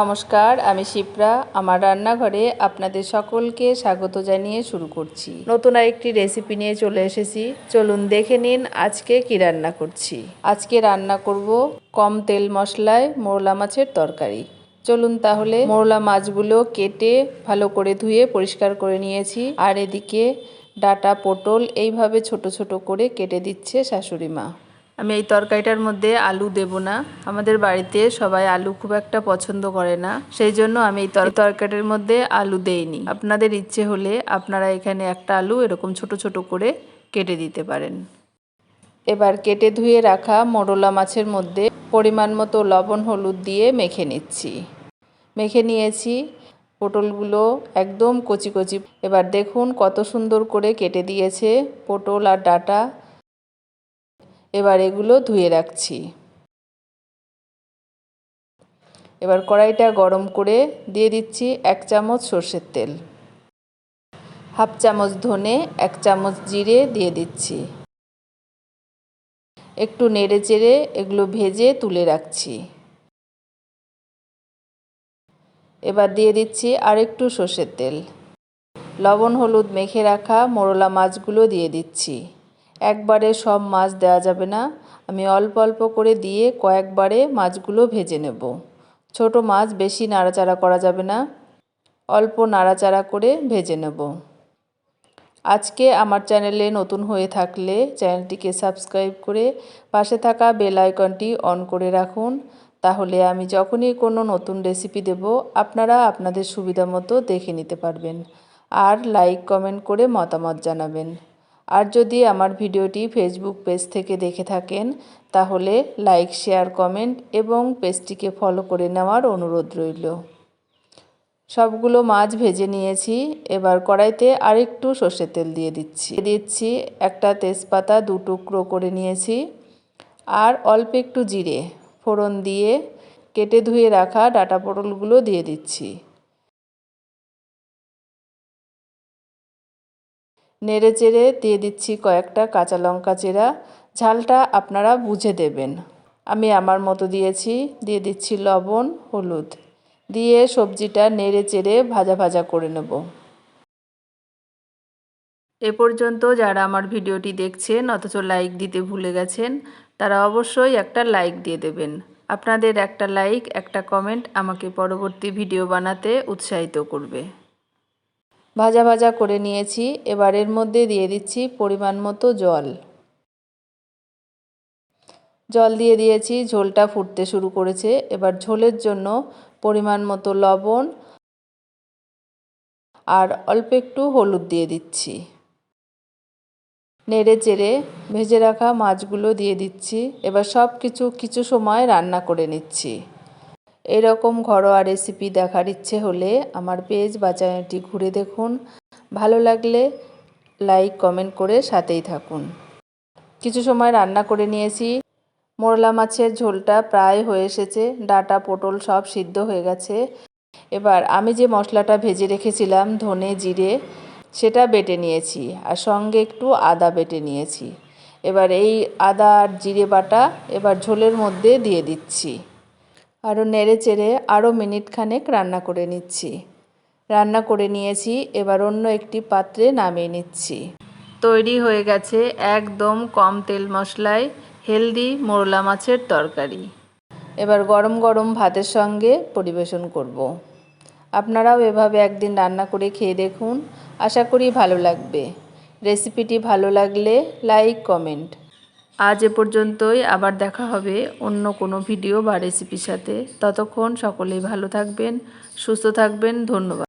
নমস্কার আমি শিপ্রা। আমার রান্নাঘরে আপনাদের সকলকে স্বাগত জানিয়ে শুরু করছি। নতুন আরেকটি রেসিপি নিয়ে চলে এসেছি। চলুন দেখে নিন আজকে কি রান্না করছি। আজকে রান্না করব কম তেল মশলায় মোরলা মাছের তরকারি। চলুন তাহলে মোরলা মাছগুলো কেটে ভালো করে ধুয়ে পরিষ্কার করে নিয়েছি। আর এদিকে ডাটা পটল এইভাবে ছোট ছোট করে কেটে দিচ্ছে শাশুড়ি মা। আমি এই তরকারিটার মধ্যে আলু দেব না। আমাদের বাড়িতে সবাই আলু খুব একটা পছন্দ করে না। সেই জন্য আমি এই তর- তরকারিটার মধ্যে আলু দেইনি। আপনাদের ইচ্ছে হলে আপনারা এখানে একটা আলু এরকম ছোট ছোট করে কেটে দিতে পারেন। এবার কেটে ধুয়ে রাখা মোরলা মাছের মধ্যে পরিমাণ মতো লবণ, হলুদ দিয়ে মেখে নিচ্ছি। মেখে নিয়েছি পটলগুলো একদম কচি কচি। এবার দেখুন কত সুন্দর করে কেটে দিয়েছে পটল আর ডাটা। এবার এগুলো ধুয়ে রাখছি। এবার কড়াইটা গরম করে দিয়ে দিচ্ছি এক চামচ সর্ষের তেল। হাফ চামচ ধনে, এক চামচ জিরে দিয়ে দিচ্ছি। একটু নেড়ে চেড়ে এগুলো ভেজে তুলে রাখছি। এবার দিয়ে দিচ্ছি আর একটু সর্ষের তেল। লবণ, হলুদ মেখে রাখা মোরলা মাছগুলো দিয়ে দিচ্ছি। একবারে সব মাছ দেওয়া যাবে না। আমি অল্প অল্প করে দিয়ে কয়েকবারে মাছগুলো ভেজে নেব। ছোট মাছ বেশি নাড়াচাড়া করা যাবে না। অল্প নাড়াচাড়া করে ভেজে নেব। আজকে আমার চ্যানেলে নতুন হয়ে থাকলে চ্যানেলটিকে সাবস্ক্রাইব করে পাশে থাকা বেল আইকনটি অন করে রাখুন। তাহলে আমি যখনই কোনো নতুন রেসিপি দেব, আপনারা আপনাদের সুবিধা মতো দেখে নিতে পারবেন। আর লাইক, কমেন্ট করে মতামত জানাবেন। আর যদি আমার ভিডিওটি ফেসবুক পেজ থেকে দেখে থাকেন, তাহলে লাইক শেয়ার কমেন্ট এবং পেজটিকে ফলো করে নেওয়ার অনুরোধ রইল। সবগুলো মাছ ভেজে নিয়েছি, এবার কড়াইতে আরেকটু সর্ষের তেল দিয়ে দিচ্ছি। দিচ্ছি একটা তেজপাতা, দু টুকরো করে নিয়েছি, আর অল্প একটু জিরে ফোড়ন দিয়ে কেটে ধুয়ে রাখা ডাটা পটলগুলো দিয়ে দিচ্ছি। নেড়ে চেড়ে দিয়ে দিচ্ছি কয়েকটা কাঁচা লঙ্কা চেরা। ঝালটা আপনারা বুঝে দেবেন। আমি আমার মতো দিয়েছি। দিয়ে দিচ্ছি লবণ, হলুদ। দিয়ে সবজিটা নেড়ে চেড়ে ভাজা ভাজা করে নেব। এ পর্যন্ত যারা আমার ভিডিওটি দেখছেন, অথচ লাইক দিতে ভুলে গেছেন, তারা অবশ্যই একটা লাইক দিয়ে দেবেন। আপনাদের একটা লাইক, একটা কমেন্ট আমাকে পরবর্তী ভিডিও বানাতে উৎসাহিত করবে। ভাজা ভাজা করে নিয়েছি এবার এর মধ্যে দিয়ে দিচ্ছি পরিমাণ মতো জল। জল দিয়ে দিয়েছি, ঝোলটা ফুটতে শুরু করেছে। এবার ঝোলের জন্য পরিমাণ মতো লবণ আর অল্প একটু হলুদ দিয়ে দিচ্ছি। নেড়ে চেড়ে ভেজে রাখা মাছগুলো দিয়ে দিচ্ছি। এবার সব কিছু কিছু সময় রান্না করে নিচ্ছি। এরকম ঘরোয়া রেসিপি দেখার ইচ্ছে হলে আমার পেজ বা চ্যানেলটি ঘুরে দেখুন। ভালো লাগলে লাইক কমেন্ট করে সাথেই থাকুন। কিছু সময় রান্না করে নিয়েছি। মোরলা মাছের ঝোলটা প্রায় হয়ে এসেছে। ডাটা, পটল সব সিদ্ধ হয়ে গেছে। এবার আমি যে মশলাটা ভেজে রেখেছিলাম, ধনে, জিরে, সেটা বেটে নিয়েছি আর সঙ্গে একটু আদা বেটে নিয়েছি। এবার এই আদা আর জিরে বাটা এবার ঝোলের মধ্যে দিয়ে দিচ্ছি। আরও নেড়ে চেড়ে আরও মিনিট খানেক রান্না করে নিচ্ছি। রান্না করে নিয়েছি, এবার অন্য একটি পাত্রে নামিয়ে নিচ্ছি। তৈরি হয়ে গেছে একদম কম তেল মশলায় হেলদি মোরলা মাছের তরকারি। এবার গরম গরম ভাতের সঙ্গে পরিবেশন করব। আপনারাও এভাবে একদিন রান্না করে খেয়ে দেখুন, আশা করি ভালো লাগবে। রেসিপিটি ভালো লাগলে লাইক, কমেন্ট আজ এ পর্যন্তই, আবার দেখা হবে অন্য কোনো ভিডিও বা রেসিপির সাথে। ততক্ষণ সকলেই ভালো থাকবেন, সুস্থ থাকবেন, ধন্যবাদ।